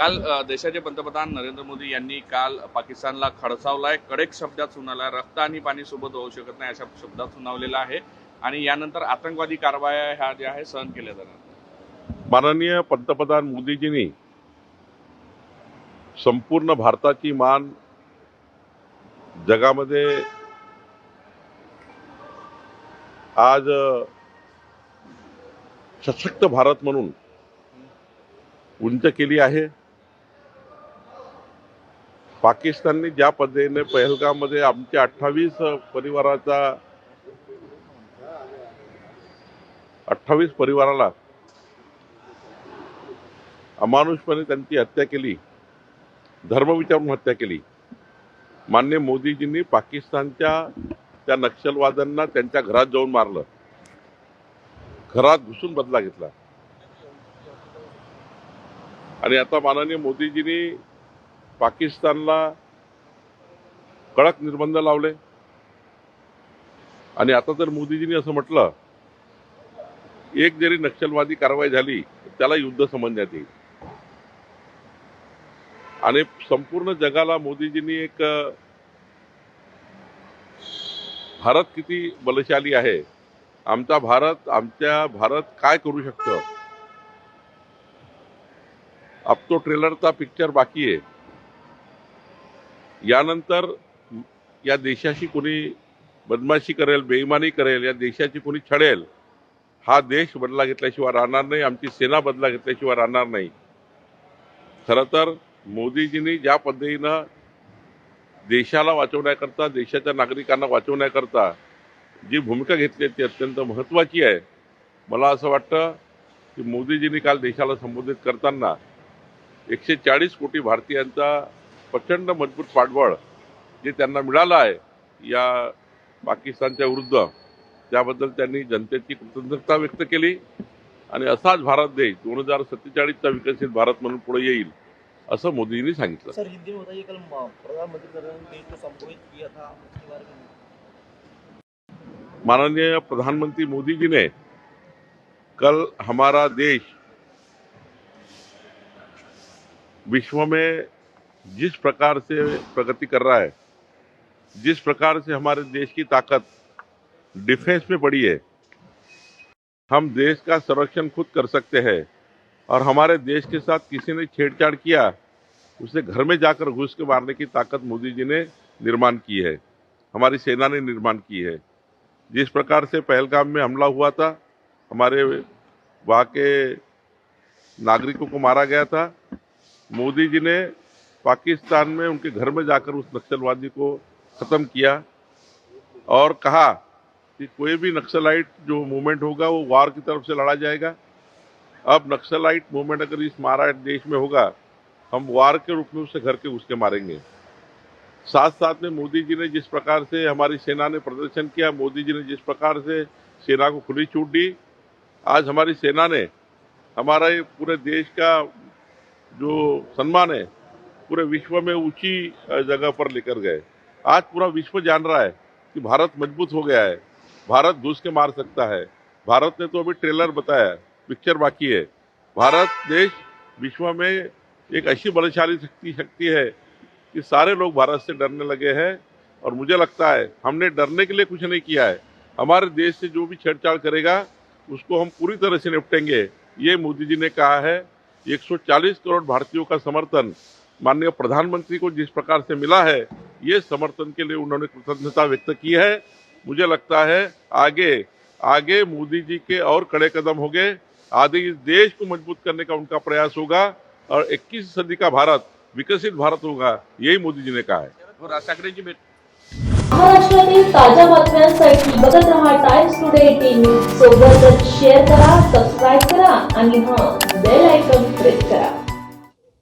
काल देशाचे पंतप्रधान नरेंद्र मोदी यांनी काल पाकिस्तानला खडसावलाय. कडक शब्दात सुनावला रक्त आणि पाणी सोबत होऊ शकत नाही अशा शब्दात सुनावलेला आहे. आणि यानंतर आतंकवादी कारवाया ह्या ज्या आहे सहन केल्या जाणार माननीय पंतप्रधान मोदीजींनी संपूर्ण भारताची मान जगामध्ये आज सशक्त भारत म्हणून उंच केली आहे. पाकिस्तानने ज्या पद्धतीने पहलगाममध्ये आमच्या अठ्ठावीस परिवाराचा अठ्ठावीस परिवाराला अमानुषपणे त्यांची हत्या केली धर्म विचारून हत्या केली. मान्य मोदीजींनी पाकिस्तानच्या त्या नक्षलवाद्यांना त्यांच्या घरात जाऊन मारलं. घरात घुसून बदला घेतला. आणि आता माननीय मोदीजींनी पाकिस्तानला कडक निर्बंध लावले. आणि आता जर मोदीजींनी असं म्हटलं एक जरी नक्षलवादी कारवाई झाली त्याला युद्ध समजण्यात येईल. आणि संपूर्ण जगाला मोदीजींनी एक भारत किती बलशाली आहे आमचा भारत आमच्या भारत काय करू शकतो? अब तो ट्रेलरचा पिक्चर बाकी आहे. यानंतर या देशाशी कोणी बदमाशी करेल बेईमानी करेल या देशाची कोणी छळेल हा देश बदला घेतल्याशिवाय राहणार नाही आमची सेना बदला घेतल्याशिवाय राहणार नाही. खरं तर मोदीजींनी ज्या पद्धतीनं देशाला वाचवण्याकरता देशाच्या नागरिकांना वाचवण्याकरता जी भूमिका घेतली आहे ती अत्यंत महत्त्वाची आहे. मला असं वाटतं की मोदीजींनी काल देशाला संबोधित करताना एकशे चाळीस कोटी भारतीयांचा प्रचंड मजबूत पाठबळ जे त्यांना मिळालं आहे या पाकिस्तानच्या विरुद्ध त्याबद्दल त्यांनी जनतेची कृतज्ञता व्यक्त केली. आणि असाच भारत देश दोन हजार सत्तेचाळीसचा विकसित भारत म्हणून पुढे येईल असं मोदींनी सांगितलं. सर हिंदी में बताइए कल म- प्रधानमंत्री नरेंद्र मोदी ने जो संबोधित किया था उसके बारे में माननीय प्रधानमंत्री मोदी जी ने कल हमारा देश विश्व में जिस प्रकार से प्रगति कर रहा है, जिस प्रकार से हमारे देश की ताकत डिफेंस में बढ़ी है, हम देश का संरक्षण खुद कर सकते हैं और हमारे देश के साथ किसी ने छेड़छाड़ किया, उसे घर में जाकर घुस के मारने की ताकत मोदी जी ने निर्माण की है, हमारी सेना ने निर्माण की है। जिस प्रकार से पहलगाम में हमला हुआ था, हमारे वहाँ के नागरिकों को मारा गया था, मोदी जी ने पाकिस्तान में उनके घर में जाकर उस नक्सलवादी को ख़त्म किया और कहा कि कोई भी नक्सलाइट जो मूवमेंट होगा वो वार की तरफ़ से लड़ा जाएगा। अब नक्सलाइट मूवमेंट अगर इस महाराष्ट्र देश में होगा, हम वार के रूप में उसे घर के उसके मारेंगे। साथ साथ में मोदी जी ने जिस प्रकार से हमारी सेना ने प्रदर्शन किया, मोदी जी ने जिस प्रकार से सेना को खुली छूट दी, आज हमारी सेना ने हमारा ये पूरे देश का जो सम्मान है पूरे विश्व में ऊँची जगह पर लेकर गए। आज पूरा विश्व जान रहा है कि भारत मज़बूत हो गया है। भारत घुस के मार सकता है। भारत ने तो अभी ट्रेलर बताया, पिक्चर बाकी है। भारत देश विश्व में एक ऐसी बलशाली शक्ति शक्ति है कि सारे लोग भारत से डरने लगे हैं और मुझे लगता है हमने डरने के लिए कुछ नहीं किया है। हमारे देश से जो भी छेड़छाड़ करेगा, उसको हम पूरी तरह से निपटेंगे। ये मोदी जी ने कहा है 140 करोड़ भारतीयों का समर्थन माननीय प्रधानमंत्री को जिस प्रकार से मिला है ये समर्थन के लिए उन्होंने कृतज्ञता व्यक्त की है। मुझे लगता है आगे आगे मोदी जी के और कड़े कदम होंगे। आगे इस देश को मज़बूत करने का उनका प्रयास होगा और 21 सदी का भारत विकसित भारत होगा यही मोदी जी ने कहा है। महाराष्ट्रातील ताज्या बातम्यांसाठी बघत रहा टाइम्स टुडे सोबतच शेअर करा सबस्क्राईब करा आणि हाँ बेल आयकॉन प्रेस करा.